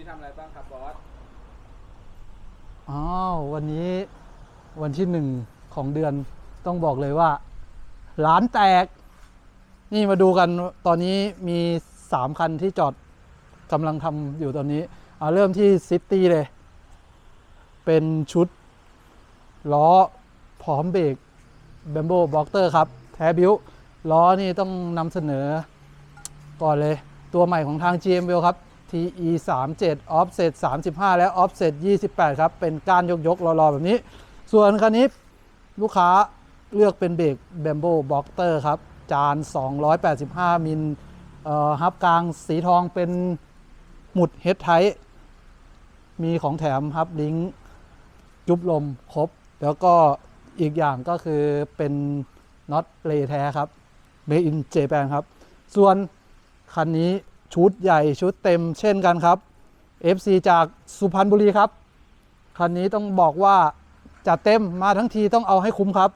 นี้ทำอะไรบ้างครับบอสอ้าววันนี้วันที่หนึ่งของเดือนต้องบอกเลยว่าร้านแตก นี่มาดูกันตอนนี้มีสามคันที่จอดกำลังทำอยู่ตอนนี้เอาเริ่มที่ซิตี้เลย เป็นชุด ล้อพร้อมเบรกแบมโบบ็อกเตอร์ครับ แท้บิวล้อนี่ต้องนำเสนอก่อนเลย ตัวใหม่ของทาง GMW ครับ TE 3 7 Offset 35 และ Offset 28 ครับ เป็นก้านยกๆรอๆ แบบนี้ ส่วนคันนี้ลูกค้าเลือกเป็นเบรก Bambo b o x t e r ครับ จาน 285 มิลฮับกลางสีทองเป็นหมุดเฮดไทมีของแถมฮับลิงจุบลมครบ แล้วก็อีกอย่างก็คือเป็นน็อตเลแท้ครับ Made in Japan ครับ ส่วนคันนี้ ชุดใหญ่ชุดเต็มเช่นกันครับ FC จากสุพรรณบุรีครับ คันนี้ต้องบอกว่าจัดเต็มมาทั้งทีต้องเอาให้คุ้มครับ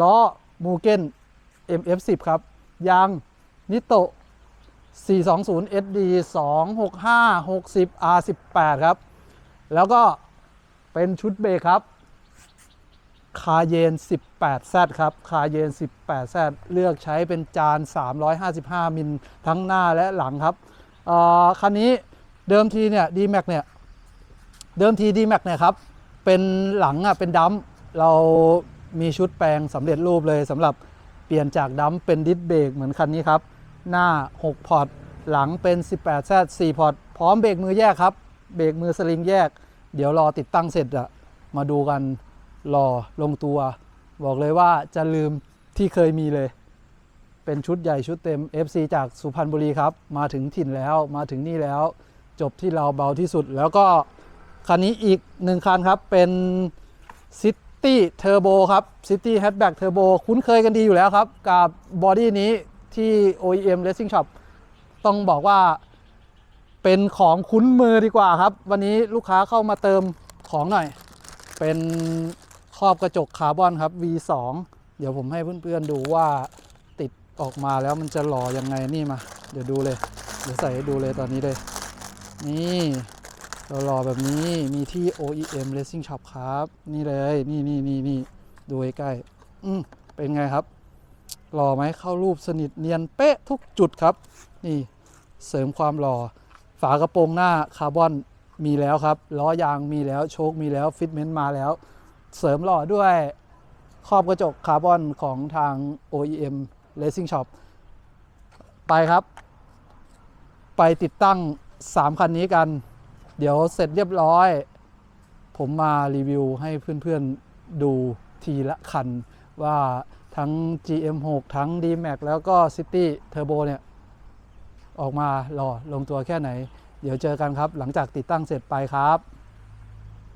ล้อมูเก้น MF10 ครับ ยางนิโต420 SD 265 60 R18 ครับ แล้วก็เป็นชุดเบรกครับ คาเยน 18Z ครับ คาเยน 18Z เลือกใช้เป็นจาน 355 มิลทั้งหน้าและหลังครับคันนี้เดิมทีเนี่ย D-Max เนี่ย เดิมที D-Max เนี่ยครับ เป็นหลังอะเป็นดัมเรามีชุดแปลงสำเร็จรูปเลยสำหรับเปลี่ยนจากดัมเป็นดิสเบรกเหมือนคันนี้ครับ หน้า 6 พอร์ต หลังเป็น 18Z 4 พอร์ต พร้อมเบรกมือแยกครับ เบรกมือสลิงแยก เดี๋ยวรอติดตั้งเสร็จอะมาดูกัน รอลงตัว บอกเลยว่าจะลืมที่เคยมีเลย เป็นชุดใหญ่ชุดเต็ม FC จากสุพรรณบุรีครับ มาถึงถิ่นแล้วมาถึงนี่แล้ว จบที่เราเบาที่สุด แล้วก็คันนี้อีกหนึ่งคันครับเป็น City Turbo ครับ City Hatchback Turbo คุ้นเคยกันดีอยู่แล้วครับ กับบอดี้นี้ที่ OEM Racing Shop ต้องบอกว่าเป็นของคุ้นมือดีกว่าครับ วันนี้ลูกค้าเข้ามาเติมของหน่อย เป็น ครอบกระจกคาร์บอนครับ V2 เดี๋ยวผมให้เพื่อนๆดูว่าติดออกมาแล้วมันจะหล่อยังไงนี่มา เดี๋ยวดูเลย เดี๋ยวใส่ให้ดูเลยตอนนี้เลย นี่เราหล่อแบบนี้มีที่ OEM Racing Shop ครับ นี่เลยนี่นี่นี่นี่ดูใกล้ๆอืมเป็นไงครับ หล่อไหมเข้ารูปสนิทเนียนเป๊ะทุกจุดครับ นี่เสริมความหล่อ ฝากระโปรงหน้าคาร์บอนมีแล้วครับล้อยางมีแล้วโชคมีแล้วฟิตเมนต์มาแล้ว เสริมหล่อด้วยครอบกระจกคาร์บอนของทาง OEM Racing Shop ไปครับ ไปติดตั้ง 3 คันนี้กัน เดี๋ยวเสร็จเรียบร้อย ผมมารีวิวให้เพื่อนๆดูทีละคัน ว่าทั้ง GM6 ทั้ง D-Max แล้วก็ City Turbo เนี่ย ออกมาหล่อลงตัวแค่ไหน เดี๋ยวเจอกันครับ หลังจากติดตั้งเสร็จไปครับ